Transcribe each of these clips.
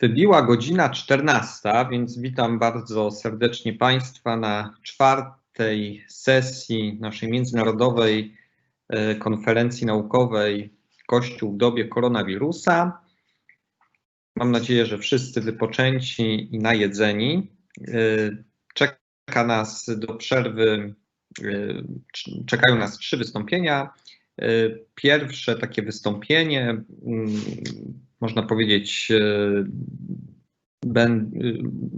Wybiła godzina 14, więc witam bardzo serdecznie Państwa na czwartej sesji naszej międzynarodowej e, konferencji naukowej Kościół w dobie koronawirusa. Mam nadzieję, że wszyscy wypoczęci i najedzeni. E, czeka nas do przerwy, e, czekają nas trzy wystąpienia. Pierwsze takie wystąpienie mm, można powiedzieć, e, ben, e,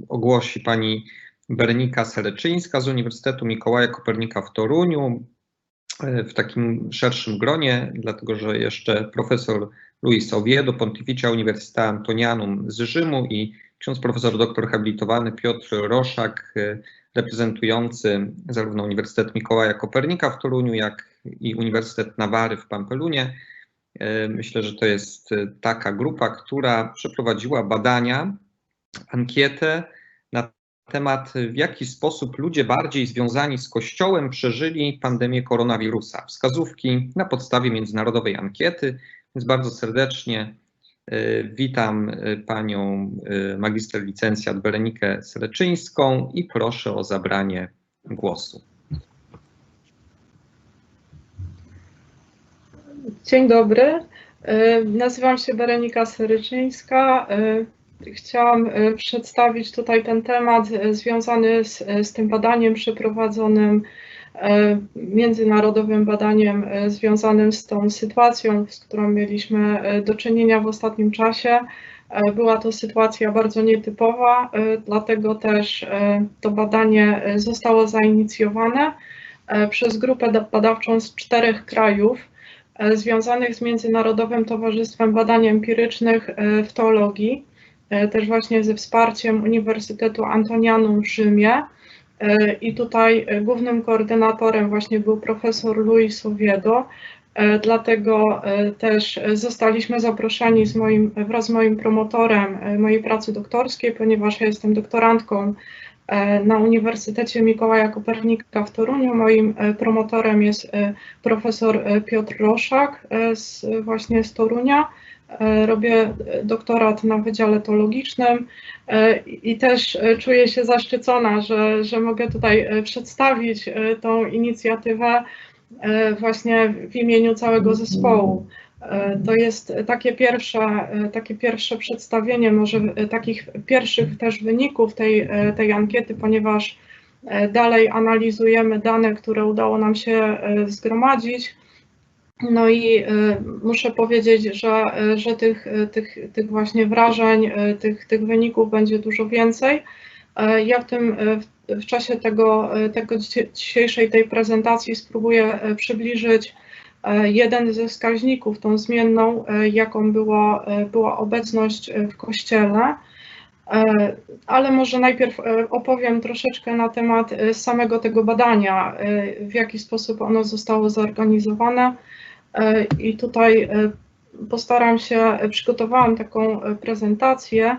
ogłosi pani Bernika Seleczyńska z Uniwersytetu Mikołaja Kopernika w Toruniu e, w takim szerszym gronie, dlatego że jeszcze profesor Luis Oviedo, Pontificia Uniwersytetu Antonianum z Rzymu i ksiądz profesor doktor habilitowany Piotr Roszak, reprezentujący zarówno Uniwersytet Mikołaja Kopernika w Toruniu, jak i Uniwersytet Nawary w Pampelunie, myślę, że to jest e, taka grupa, która przeprowadziła badania, ankietę na temat, w jaki sposób ludzie bardziej związani z Kościołem przeżyli pandemię koronawirusa. Wskazówki na podstawie międzynarodowej ankiety, więc bardzo serdecznie e, witam panią magister licencjat Berenikę Seleczyńską i proszę o zabranie głosu. Dzień dobry. E, nazywam się Berenika Seryczyńska. E, chciałam e, przedstawić tutaj ten temat związany z, z tym badaniem przeprowadzonym, międzynarodowym badaniem związanym z tą sytuacją, z którą mieliśmy do czynienia w ostatnim czasie. Była to sytuacja bardzo nietypowa, dlatego też to badanie zostało zainicjowane przez grupę badawczą z czterech krajów związanych z Międzynarodowym Towarzystwem Badań Empirycznych e, w Teologii, e, też właśnie ze wsparciem Uniwersytetu Antonianum w Rzymie. I tutaj głównym koordynatorem właśnie był profesor Luis Oviedo, dlatego też zostaliśmy zaproszeni z moim, wraz z moim promotorem mojej pracy doktorskiej, ponieważ ja jestem doktorantką E, na Uniwersytecie Mikołaja Kopernika w Toruniu. Moim e, promotorem jest e, profesor Piotr Roszak z, właśnie z Torunia. Robię doktorat na Wydziale Teologicznym i też czuję się zaszczycona, że, że mogę tutaj przedstawić tą inicjatywę właśnie w imieniu całego zespołu. E, to jest takie pierwsze, e, takie pierwsze przedstawienie może e, takich pierwszych też wyników tej, tej ankiety, ponieważ dalej analizujemy dane, które udało nam się zgromadzić. No i muszę powiedzieć, że, że tych, tych, tych właśnie wrażeń, tych, tych wyników będzie dużo więcej. Ja w tym w czasie tego, tego dzisiejszej tej prezentacji spróbuję przybliżyć E, jeden ze wskaźników, tą zmienną, e, jaką była, e, była obecność w kościele. Ale może najpierw opowiem troszeczkę na temat samego tego badania, w jaki sposób ono zostało zorganizowane. I tutaj postaram się, przygotowałam taką prezentację,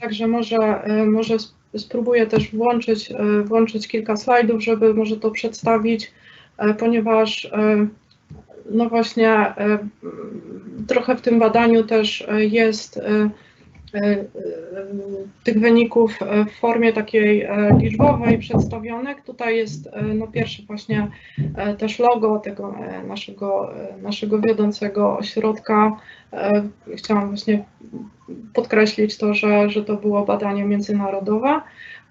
także może, może spróbuję też włączyć, włączyć kilka slajdów, żeby może to przedstawić, ponieważ no właśnie e, trochę w tym badaniu też e, jest e, tych wyników w formie takiej liczbowej przedstawionych. Tutaj jest no pierwsze właśnie też logo tego naszego, naszego wiodącego ośrodka. Chciałam właśnie podkreślić to, że, że to było badanie międzynarodowe.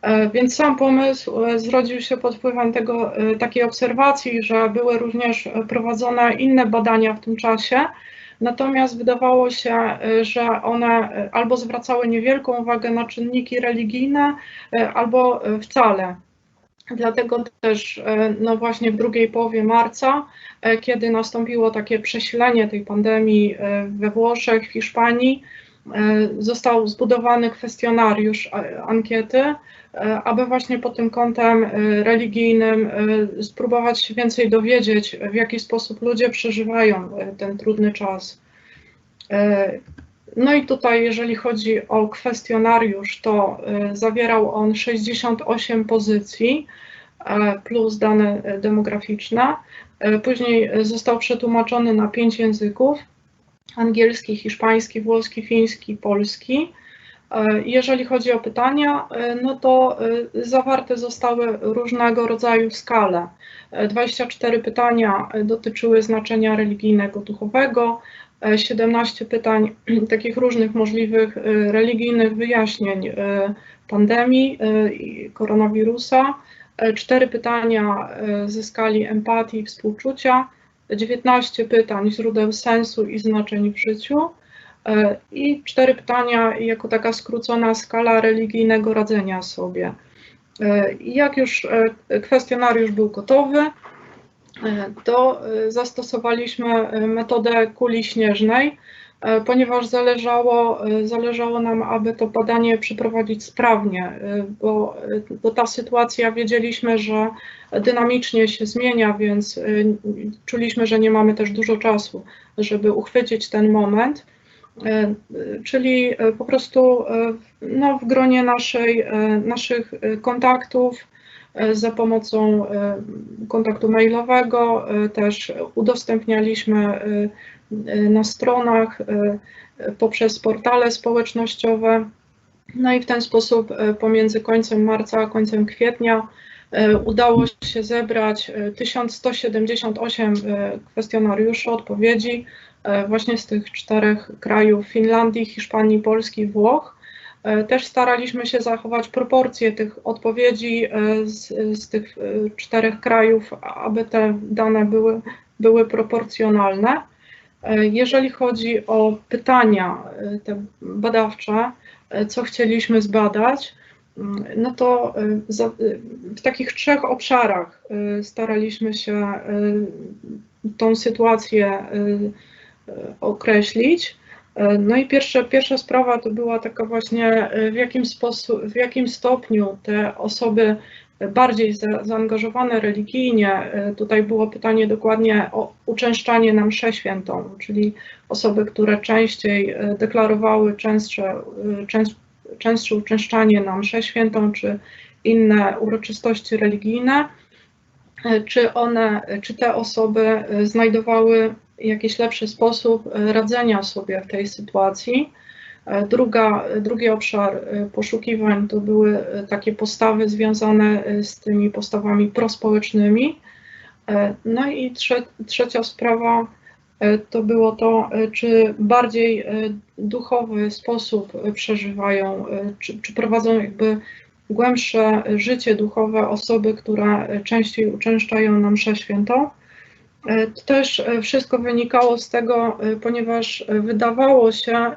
E, więc sam pomysł e, zrodził się pod wpływem tego, e, takiej obserwacji, że były również prowadzone inne badania w tym czasie, natomiast wydawało się, że one albo zwracały niewielką uwagę na czynniki religijne, albo wcale. Dlatego też no właśnie w drugiej połowie marca, kiedy nastąpiło takie przesilenie tej pandemii we Włoszech, w Hiszpanii, został zbudowany kwestionariusz ankiety, aby właśnie pod tym kątem e, religijnym e, spróbować się więcej dowiedzieć, w jaki sposób ludzie przeżywają ten trudny czas. No i tutaj, jeżeli chodzi o kwestionariusz, to zawierał on 68 pozycji plus dane demograficzne. Później został przetłumaczony na pięć języków: angielski, hiszpański, włoski, fiński, polski. E, Jeżeli chodzi o pytania, e, no to e, zawarte zostały różnego rodzaju skale. E, 24 pytania dotyczyły znaczenia religijnego, duchowego, e, 17 pytań takich różnych możliwych religijnych wyjaśnień pandemii i koronawirusa, e, 4 pytania ze skali empatii i współczucia, 19 pytań źródeł sensu i znaczeń w życiu, I cztery pytania jako taka skrócona skala religijnego radzenia sobie. E, Jak już e, kwestionariusz był gotowy, e, to e, zastosowaliśmy e, metodę kuli śnieżnej, e, ponieważ zależało, e, zależało nam, aby to badanie przeprowadzić sprawnie, e, bo, e, bo ta sytuacja wiedzieliśmy, że dynamicznie się zmienia, więc e, czuliśmy, że nie mamy też dużo czasu, żeby uchwycić ten moment. E, Czyli e, po prostu e, no, w gronie naszej, naszych kontaktów za pomocą kontaktu mailowego też udostępnialiśmy na stronach poprzez portale społecznościowe. No i w ten sposób pomiędzy końcem marca a końcem kwietnia udało się zebrać e, 1178 e, kwestionariuszy, odpowiedzi e, właśnie z tych czterech krajów Finlandii, Hiszpanii, Polski, Włoch. E, Też staraliśmy się zachować proporcje tych odpowiedzi e, z, z tych e, czterech krajów, aby te dane były, były proporcjonalne. E, Jeżeli chodzi o pytania e, te badawcze, e, co chcieliśmy zbadać, no to za- e, w takich trzech obszarach e, staraliśmy się tą sytuację określić. No i pierwsza, pierwsza sprawa to była taka właśnie, w jakim, sposób, w jakim stopniu te osoby bardziej za, zaangażowane religijnie, tutaj było pytanie dokładnie o uczęszczanie na mszę świętą, czyli osoby, które częściej deklarowały częstsze, e, częst, częstsze uczęszczanie na mszę świętą czy inne uroczystości religijne, e, czy one, czy te osoby e, znajdowały jakiś lepszy sposób e, radzenia sobie w tej sytuacji. Druga, drugi obszar poszukiwań to były takie postawy związane z tymi postawami prospołecznymi. No i trze, trzecia sprawa to było to, e, czy bardziej e, duchowy sposób e, przeżywają, e, czy, czy prowadzą jakby głębsze życie duchowe osoby, które e, częściej uczęszczają na mszę świętą. E, To też e, wszystko wynikało z tego, e, ponieważ e, wydawało się, e,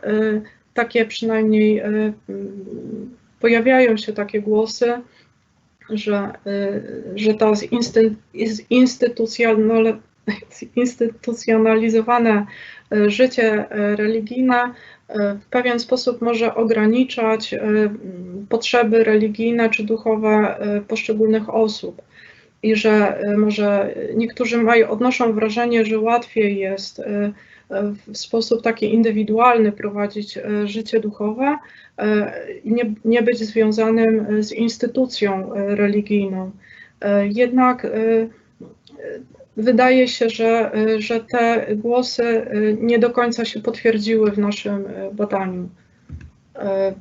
takie przynajmniej e, pojawiają się takie głosy, że, e, że zinstytucjonal- zinstytucjonalizowane e, życie e, religijne e, w pewien sposób może ograniczać potrzeby religijne czy duchowe poszczególnych osób. I że może niektórzy mają, odnoszą wrażenie, że łatwiej jest w sposób taki indywidualny prowadzić życie duchowe i nie, nie być związanym z instytucją religijną. Jednak wydaje się, że, że te głosy e, nie do końca się potwierdziły w naszym e, badaniu. E,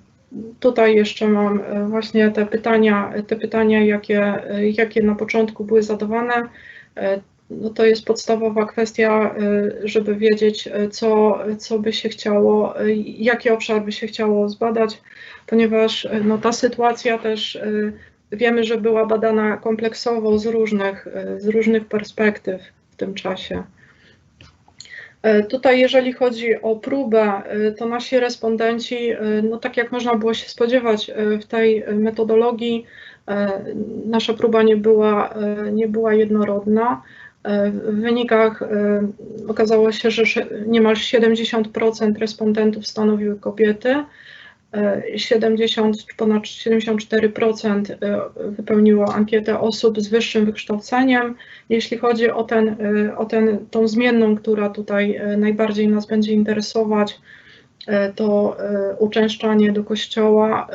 Tutaj jeszcze mam właśnie te pytania, te pytania jakie, jakie na początku były zadawane. No to jest podstawowa kwestia, żeby wiedzieć, co, co by się chciało, jaki obszar by się chciało zbadać, ponieważ no, ta sytuacja też wiemy, że była badana kompleksowo z różnych, e, z różnych perspektyw w tym czasie. E, Tutaj, jeżeli chodzi o próbę, e, to nasi respondenci, no tak jak można było się spodziewać w tej metodologii, nasza próba nie była, nie była jednorodna. W wynikach okazało się, że niemal 70% respondentów stanowiły kobiety, 70, czy ponad 74% e, wypełniło ankietę osób z wyższym wykształceniem. Jeśli chodzi o, ten, e, o ten, tą zmienną, która tutaj e, najbardziej nas będzie interesować, to uczęszczanie do kościoła.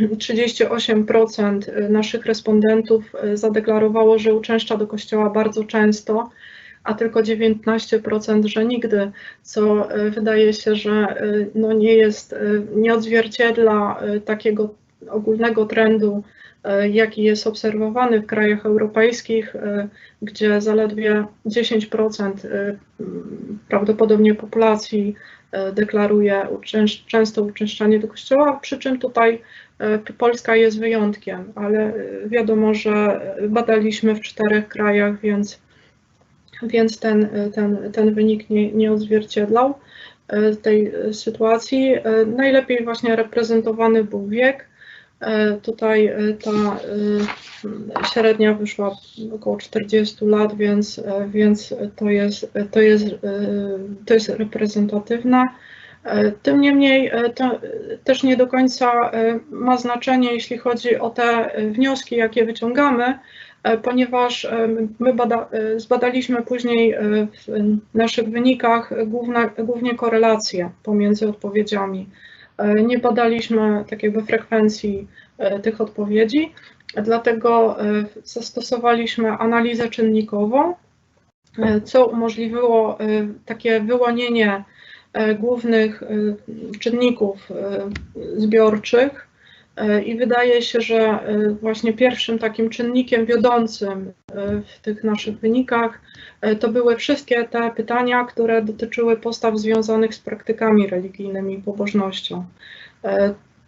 e, 38% naszych respondentów zadeklarowało, że uczęszcza do kościoła bardzo często. A tylko 19%, że nigdy, co wydaje się, że no nie jest, nie odzwierciedla takiego ogólnego trendu, jaki jest obserwowany w krajach europejskich, gdzie zaledwie 10% prawdopodobnie populacji deklaruje często uczęszczanie do kościoła, przy czym tutaj E, Polska jest wyjątkiem, ale e, wiadomo, że badaliśmy w czterech krajach, więc, więc ten, e, ten, ten wynik nie, nie odzwierciedlał tej sytuacji. Najlepiej właśnie reprezentowany był wiek. Tutaj ta średnia wyszła około 40 lat, więc, więc to, jest, to, jest, to jest reprezentatywne. E, tym niemniej e, to też nie do końca e, ma znaczenie, jeśli chodzi o te wnioski, jakie wyciągamy, ponieważ my bada, zbadaliśmy później w naszych wynikach główne, głównie korelacje pomiędzy odpowiedziami. Nie badaliśmy tak jakby frekwencji tych odpowiedzi, dlatego zastosowaliśmy analizę czynnikową, co umożliwiło takie wyłonienie E, głównych e, czynników e, zbiorczych. I wydaje się, że właśnie pierwszym takim czynnikiem wiodącym w tych naszych wynikach to były wszystkie te pytania, które dotyczyły postaw związanych z praktykami religijnymi i pobożnością.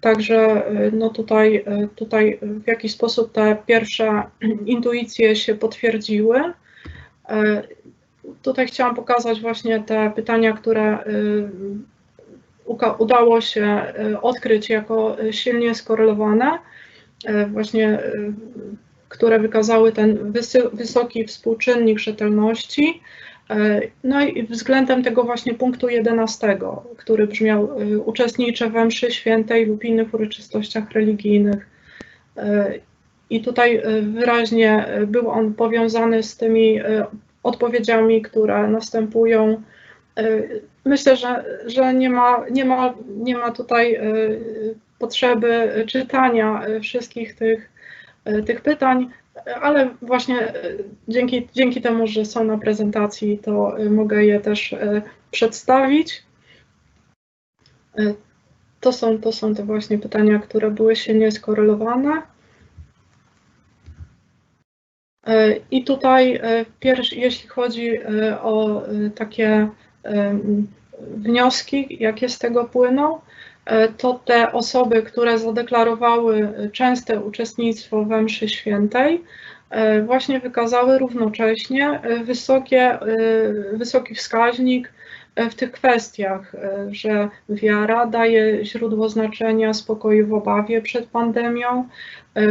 Także no tutaj, tutaj w jakiś sposób te pierwsze intuicje się potwierdziły tutaj chciałam pokazać właśnie te pytania, które udało się y, odkryć jako silnie skorelowane, y, właśnie które wykazały ten wysoki współczynnik rzetelności. No i względem tego właśnie punktu 11, który brzmiał uczestniczę we mszy świętej lub innych uroczystościach religijnych. I tutaj wyraźnie był on powiązany z tymi odpowiedziami, które następują. Myślę, że, że nie, ma, nie, ma, nie ma tutaj e, potrzeby czytania wszystkich tych, e, tych pytań, ale właśnie dzięki, dzięki temu, że są na prezentacji, to mogę je też przedstawić. To są, to są te właśnie pytania, które były silnie skorelowane. I tutaj pierwszy, jeśli chodzi o takie wnioski, jakie z tego płyną, to te osoby, które zadeklarowały częste uczestnictwo we mszy świętej, właśnie wykazały równocześnie wysokie, wysoki wskaźnik w tych kwestiach, że wiara daje źródło znaczenia spokoju w obawie przed pandemią,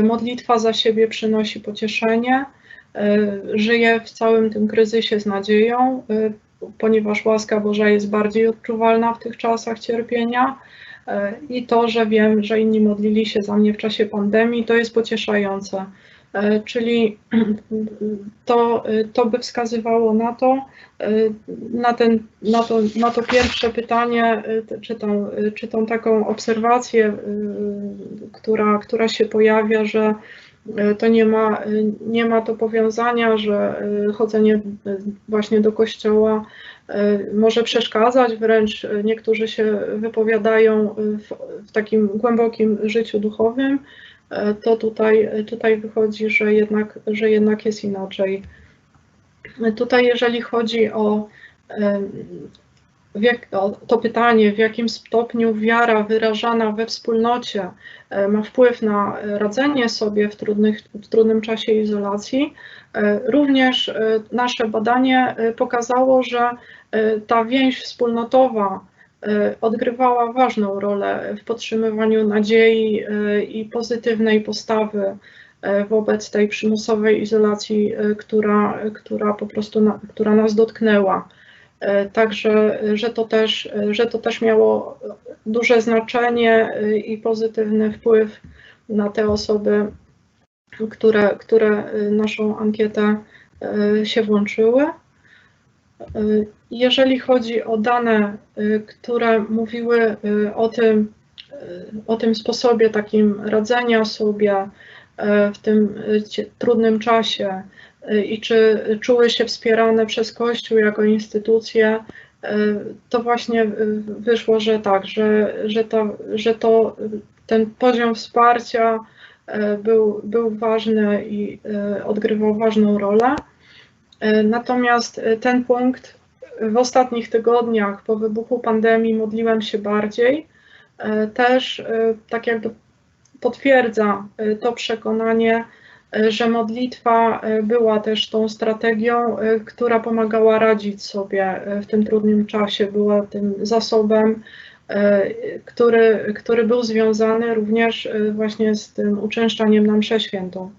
modlitwa za siebie przynosi pocieszenie, E, żyję w całym tym kryzysie z nadzieją, e, ponieważ łaska Boża jest bardziej odczuwalna w tych czasach cierpienia. E, I to, że wiem, że inni modlili się za mnie w czasie pandemii, to jest pocieszające. Czyli to, to by wskazywało na to, na, ten, na, to, na to pierwsze pytanie, czy tą, czy tą taką obserwację, która, która się pojawia, że E, to nie ma, e, nie ma to powiązania, że e, chodzenie właśnie do kościoła może przeszkadzać, wręcz niektórzy się wypowiadają w, w takim głębokim życiu duchowym, to tutaj, tutaj wychodzi, że jednak, że jednak jest inaczej. Tutaj, jeżeli chodzi o jak, to pytanie, w jakim stopniu wiara wyrażana we wspólnocie e, ma wpływ na radzenie sobie w, trudnych, w trudnym czasie izolacji, e, również e, nasze badanie pokazało, że ta więź wspólnotowa odgrywała ważną rolę w podtrzymywaniu nadziei i pozytywnej postawy wobec tej przymusowej izolacji, która, która po prostu na, która nas dotknęła. E, także, że to, też, że to też miało duże znaczenie e, i pozytywny wpływ na te osoby, które, które naszą ankietę e, się włączyły. Jeżeli chodzi o dane, które mówiły o tym, o tym sposobie takim radzenia sobie w tym trudnym czasie, i czy czuły się wspierane przez Kościół jako instytucję, to właśnie wyszło, że tak, że, że, to, że to ten poziom wsparcia był, był ważny i odgrywał ważną rolę. Natomiast ten punkt w ostatnich tygodniach po wybuchu pandemii modliłem się bardziej. Też tak jakby potwierdza to przekonanie, że modlitwa była też tą strategią, która pomagała radzić sobie w tym trudnym czasie, była tym zasobem, który, który był związany również właśnie z tym uczęszczaniem na mszę świętą.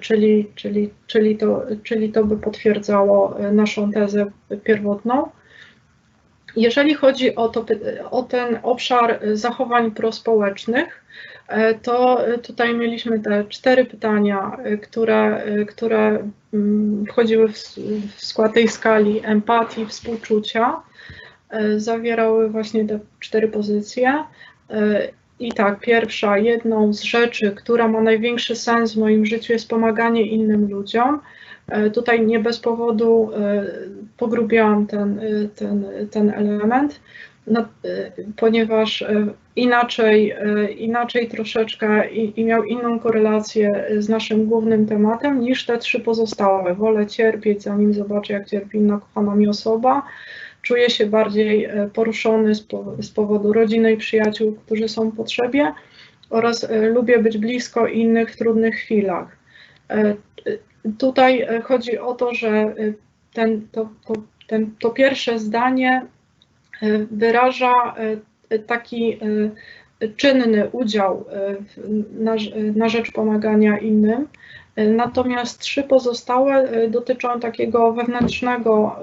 Czyli, czyli, czyli, to, czyli to by potwierdzało naszą tezę pierwotną. Jeżeli chodzi o, to, o ten obszar zachowań prospołecznych, to tutaj mieliśmy te cztery pytania, które, które wchodziły w, w skład tej skali empatii, współczucia. Zawierały właśnie te cztery pozycje. I tak, pierwsza, jedną z rzeczy, która ma największy sens w moim życiu, jest pomaganie innym ludziom. Tutaj nie bez powodu pogrubiałam ten, ten, ten element no, ponieważ e, inaczej, e, inaczej troszeczkę i, i, miał inną korelację z naszym głównym tematem niż te trzy pozostałe. Wolę cierpieć, zanim zobaczę, jak cierpi inna kochana mi osoba. Czuję się bardziej e, poruszony z, po, z powodu rodziny i przyjaciół, którzy są w potrzebie oraz lubię być blisko innych w trudnych chwilach. Tutaj chodzi o to, że ten, to, to, ten, to pierwsze zdanie wyraża e, taki e, czynny udział e, na, na rzecz pomagania innym. Natomiast trzy pozostałe dotyczą takiego wewnętrznego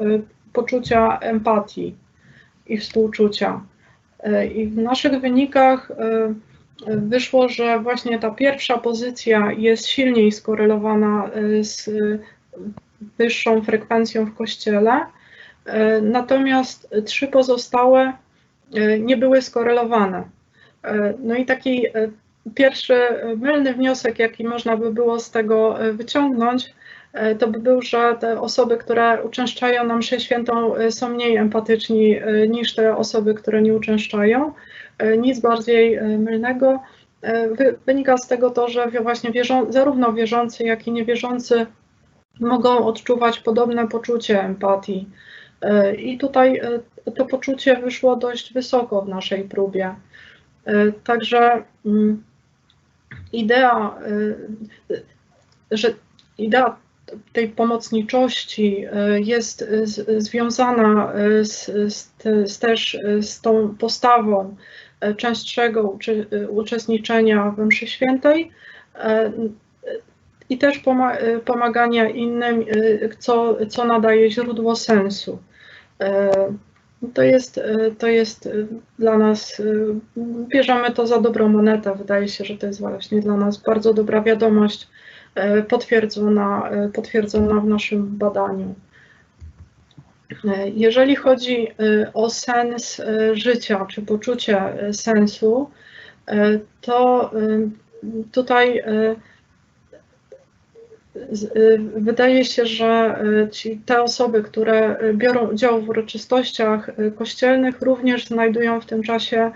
poczucia empatii i współczucia. I w naszych wynikach wyszło, że właśnie ta pierwsza pozycja jest silniej skorelowana z wyższą frekwencją w kościele, natomiast trzy pozostałe e, nie były skorelowane. E, no i taki pierwszy mylny wniosek, jaki można by było z tego wyciągnąć, to by był, że te osoby, które uczęszczają na mszę świętą są mniej empatyczni niż te osoby, które nie uczęszczają. Nic bardziej mylnego. Wynika z tego to, że właśnie wierzą, zarówno wierzący, jak i niewierzący mogą odczuwać podobne poczucie empatii. E, I tutaj e, to poczucie wyszło dość wysoko w naszej próbie. E, także mm, idea, że idea tej pomocniczości jest związana z, z, też z tą postawą częstszego uczestniczenia w mszy świętej i też pomagania innym, co, co nadaje źródło sensu. E, to jest, e, to jest e, dla nas, bierzemy to za dobrą monetę. Wydaje się, że to jest właśnie dla nas bardzo dobra wiadomość, potwierdzona, potwierdzona w naszym badaniu. Jeżeli chodzi o sens życia, czy poczucie sensu, to tutaj Y, wydaje się, że y, ci, te osoby, które y, biorą udział w uroczystościach kościelnych, również znajdują w tym czasie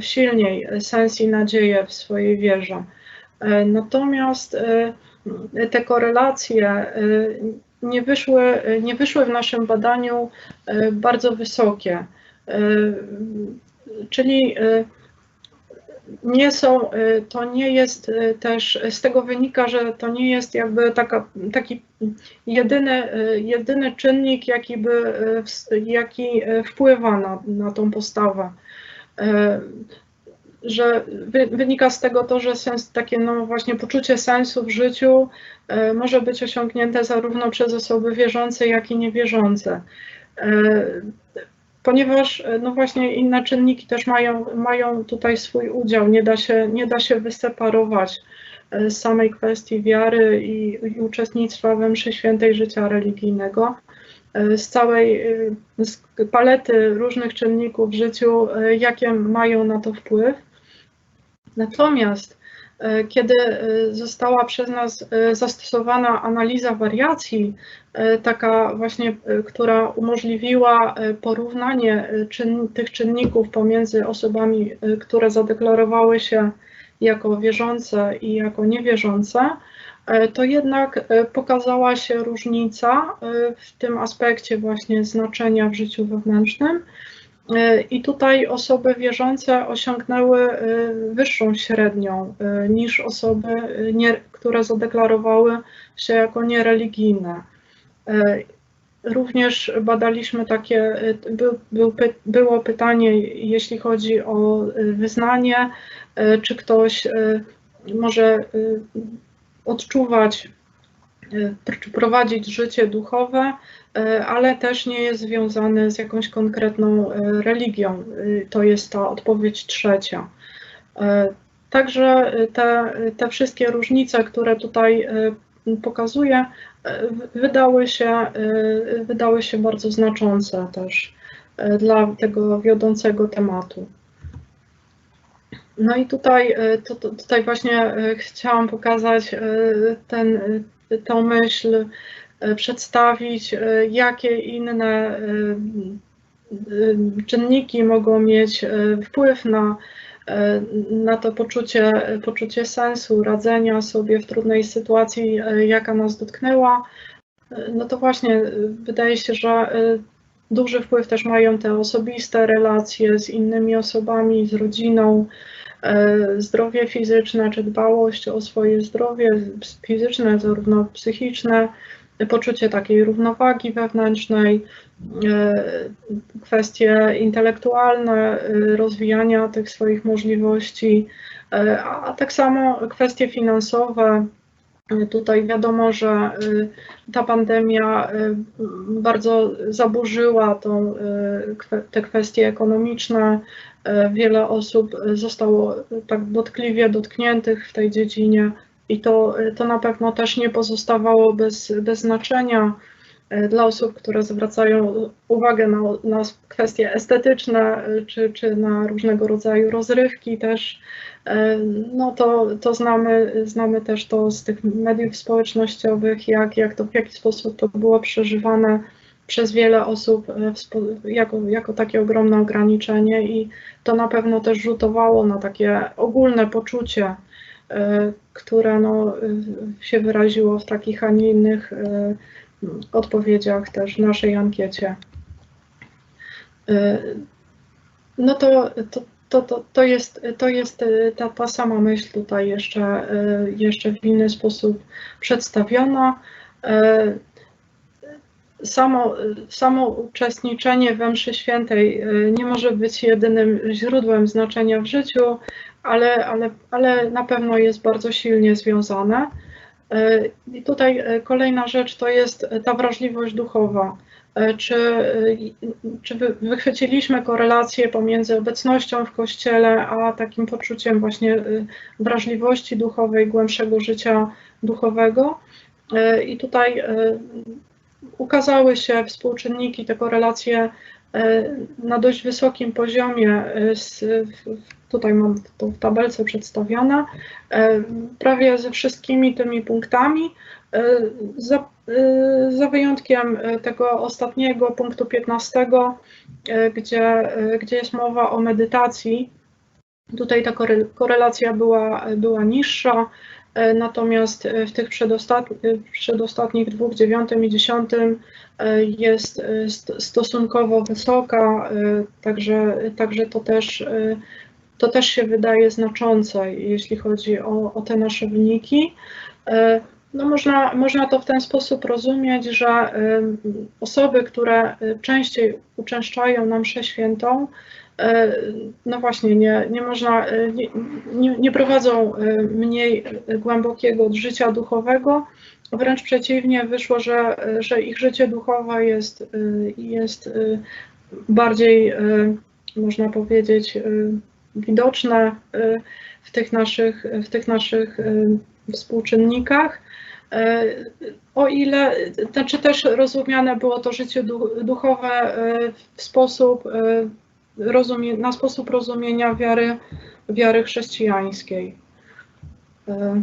silniej sens i nadzieję w swojej wierze. Natomiast te korelacje nie wyszły, nie wyszły w naszym badaniu bardzo wysokie. Czyli nie są, y, to nie jest y, też, z tego wynika, że to nie jest jakby taka, taki jedyny, y, jedyny czynnik, jaki, by, jaki wpływa na, na tą postawę. Że wynika z tego to, że sens, takie no właśnie poczucie sensu w życiu może być osiągnięte zarówno przez osoby wierzące, jak i niewierzące ponieważ e, no właśnie inne czynniki też mają, mają tutaj swój udział. Nie da się, nie da się wyseparować e, z samej kwestii wiary i, i uczestnictwa we mszy świętej życia religijnego. E, z całej z palety różnych czynników w życiu, jakie mają na to wpływ. Natomiast kiedy została przez nas zastosowana analiza wariacji, taka właśnie, która umożliwiła porównanie czyn, tych czynników pomiędzy osobami, które zadeklarowały się jako wierzące i jako niewierzące, E, to jednak e, pokazała się różnica e, w tym aspekcie właśnie znaczenia w życiu wewnętrznym. I tutaj osoby wierzące osiągnęły wyższą średnią niż osoby, nie, które zadeklarowały się jako niereligijne. Również badaliśmy takie, był, był, było pytanie, jeśli chodzi o wyznanie, czy ktoś może odczuwać e, czy prowadzić życie duchowe, e, ale też nie jest związany z jakąś konkretną e, religią. To jest ta odpowiedź trzecia. Także te, te wszystkie różnice, które tutaj pokazuję, wydały się, wydały się bardzo znaczące też dla tego wiodącego tematu. No i tutaj, e, to, tutaj właśnie e, chciałam pokazać e, ten, tą myśl, przedstawić, jakie inne czynniki mogą mieć wpływ na, na to poczucie, poczucie sensu, radzenia sobie w trudnej sytuacji, jaka nas dotknęła. No to właśnie wydaje się, że duży wpływ też mają te osobiste relacje z innymi osobami, z rodziną, E, zdrowie fizyczne, czy dbałość o swoje zdrowie fizyczne, zarówno psychiczne, poczucie takiej równowagi wewnętrznej, e, kwestie intelektualne, e, rozwijania tych swoich możliwości, a tak samo kwestie finansowe. Tutaj wiadomo, że ta pandemia bardzo zaburzyła tą, te kwestie ekonomiczne, E, wiele osób zostało tak dotkliwie dotkniętych w tej dziedzinie i to, to na pewno też nie pozostawało bez, bez znaczenia e, dla osób, które zwracają uwagę na, na kwestie estetyczne e, czy, czy na różnego rodzaju rozrywki też. No to, to znamy, znamy też to z tych mediów społecznościowych, jak, jak to, w jaki sposób to było przeżywane przez wiele osób e, jako, jako takie ogromne ograniczenie i to na pewno też rzutowało na takie ogólne poczucie, e, które no, e, się wyraziło w takich, a nie innych odpowiedziach też w naszej ankiecie. No to, to, to, to, jest, to jest ta, ta sama myśl tutaj jeszcze, jeszcze w inny sposób przedstawiona samo, samo uczestniczenie we mszy świętej nie może być jedynym źródłem znaczenia w życiu, ale, ale, ale na pewno jest bardzo silnie związane. Y, I tutaj y, kolejna rzecz to jest ta wrażliwość duchowa. Czy, czy wychwyciliśmy korelację pomiędzy obecnością w kościele, a takim poczuciem właśnie wrażliwości duchowej, głębszego życia duchowego? I tutaj ukazały się współczynniki, te korelacje e, na dość wysokim poziomie. E, tutaj mam to w tabelce przedstawione. E, prawie ze wszystkimi tymi punktami, za, za wyjątkiem tego ostatniego punktu 15, gdzie, gdzie jest mowa o medytacji. Tutaj ta korelacja była, była niższa. E, natomiast e, w tych. E, przedostatnich dwóch, dziewiątym i dziesiątym, jest stosunkowo wysoka, także, także to, też, to też się wydaje znaczące, jeśli chodzi o, o te nasze wyniki. No można, można to w ten sposób rozumieć, że osoby, które częściej uczęszczają na mszę świętą, no właśnie, nie, nie można, e, nie, nie, nie prowadzą e, mniej głębokiego życia duchowego, wręcz przeciwnie, wyszło, że, że ich życie duchowe jest, jest bardziej, można powiedzieć, widoczne w tych naszych, w tych naszych współczynnikach. O ile, znaczy też rozumiane było to życie duchowe w sposób rozumie, na sposób rozumienia wiary, wiary chrześcijańskiej. E,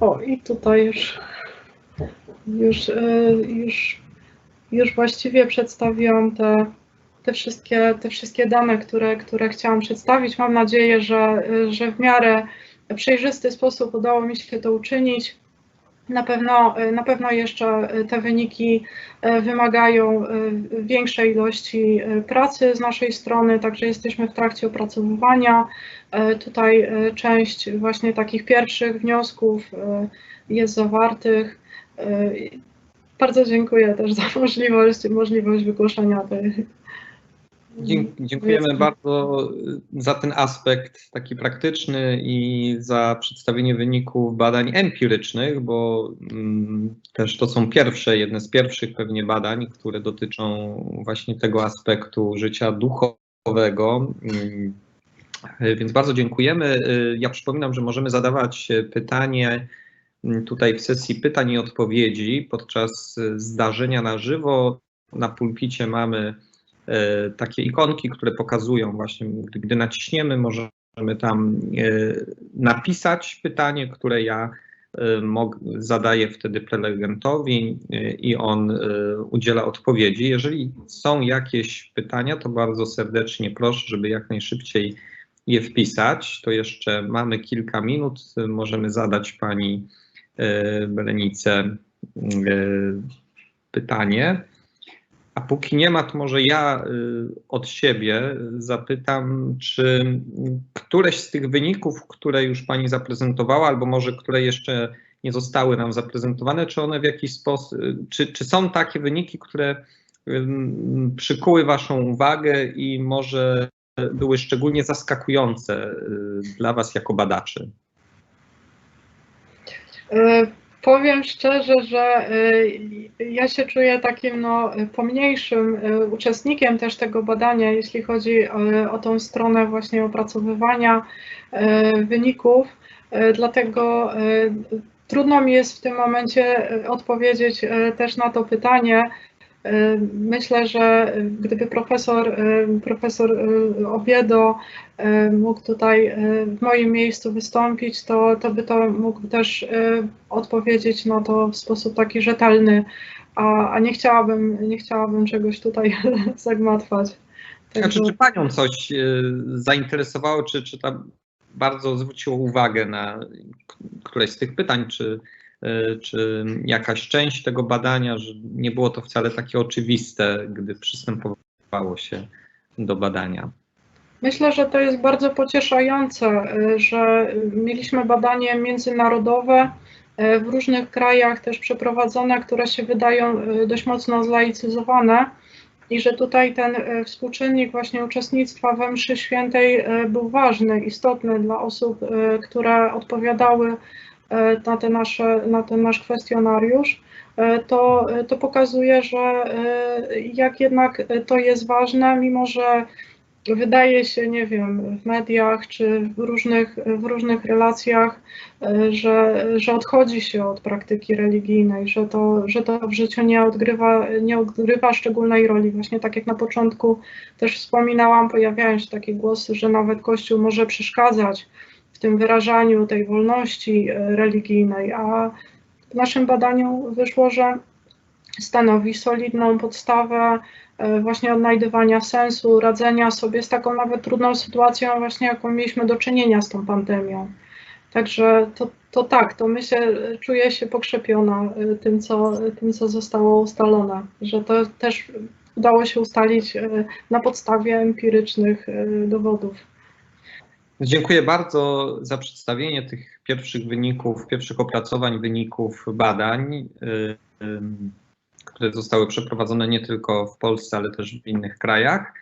O, i tutaj już, już, e, już, już właściwie przedstawiłam te, te, wszystkie, te wszystkie dane, które, które chciałam przedstawić. Mam nadzieję, że, że w miarę przejrzysty sposób udało mi się to uczynić. Na pewno, na pewno jeszcze te wyniki wymagają większej ilości pracy z naszej strony, także jesteśmy w trakcie opracowywania. Tutaj część właśnie takich pierwszych wniosków jest zawartych. Bardzo dziękuję też za możliwość, możliwość wygłoszenia Dzie- Dziękujemy bardzo za ten aspekt taki praktyczny i za przedstawienie wyników badań empirycznych, bo mm, też to są pierwsze, jedne z pierwszych pewnie badań, które dotyczą właśnie tego aspektu życia duchowego. Mm, Więc bardzo dziękujemy. Ja przypominam, że możemy zadawać pytanie mm, tutaj w sesji pytań i odpowiedzi podczas zdarzenia na żywo. Na pulpicie mamy takie ikonki, które pokazują właśnie, gdy, naciśniemy, możemy tam e, napisać pytanie, które ja e, zadaję wtedy prelegentowi e, i on e, udziela odpowiedzi. Jeżeli są jakieś pytania, to bardzo serdecznie proszę, żeby jak najszybciej je wpisać. To jeszcze mamy kilka minut, możemy zadać pani e, Berenice e, pytanie. A póki nie ma, to może ja y, od siebie zapytam, czy któreś z tych wyników, które już Pani zaprezentowała, albo może które jeszcze nie zostały nam zaprezentowane, czy one w jakiś sposób, czy, czy są takie wyniki, które przykuły Waszą uwagę i może były szczególnie zaskakujące y, dla Was jako badaczy? E, Powiem szczerze, że e, ja się czuję takim no, pomniejszym e, uczestnikiem też tego badania, jeśli chodzi o, o tą stronę właśnie opracowywania wyników, dlatego trudno mi jest w tym momencie odpowiedzieć też na to pytanie. E, Myślę, że gdyby profesor, e, profesor e, Obiedo e, mógł tutaj e, w moim miejscu wystąpić, to, to by to mógł też e, odpowiedzieć na to w sposób taki rzetelny, a, a nie, chciałabym, nie chciałabym czegoś tutaj zagmatwać. Znaczy, Także- czy Panią coś zainteresowało, czy, czy tam bardzo zwróciło uwagę na któreś z tych pytań, czy, czy jakaś część tego badania, że nie było to wcale takie oczywiste, gdy przystępowało się do badania? Myślę, że to jest bardzo pocieszające, y, że mieliśmy badanie międzynarodowe y, w różnych krajach też przeprowadzone, które się wydają dość mocno zlaicyzowane i że tutaj ten współczynnik właśnie uczestnictwa we mszy świętej był ważny, istotny dla osób, które odpowiadały na, te nasze, na ten nasz kwestionariusz. Y, To, to pokazuje, że jak jednak to jest ważne, mimo że wydaje się, nie wiem, w mediach czy w różnych, w różnych relacjach, e, że, że odchodzi się od praktyki religijnej, że to, że to w życiu nie odgrywa, nie odgrywa szczególnej roli. Właśnie tak jak na początku też wspominałam, pojawiają się takie głosy, że nawet Kościół może przeszkadzać w tym wyrażaniu tej wolności e, religijnej, a w naszym badaniu wyszło, że stanowi solidną podstawę e, właśnie odnajdywania sensu, radzenia sobie z taką nawet trudną sytuacją, właśnie jaką mieliśmy do czynienia z tą pandemią. Także to, to tak, to myślę, czuję się pokrzepiona e, tym co, tym, co zostało ustalone, że to też udało się ustalić e, na podstawie empirycznych e, dowodów. Dziękuję bardzo za przedstawienie tych pierwszych wyników, pierwszych opracowań wyników badań, y, y, które zostały przeprowadzone nie tylko w Polsce, ale też w innych krajach.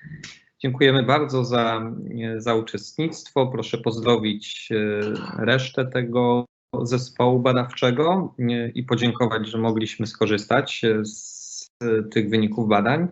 Dziękujemy bardzo za, za uczestnictwo. Proszę pozdrowić y, resztę tego zespołu badawczego y, i podziękować, że mogliśmy skorzystać z tych wyników badań.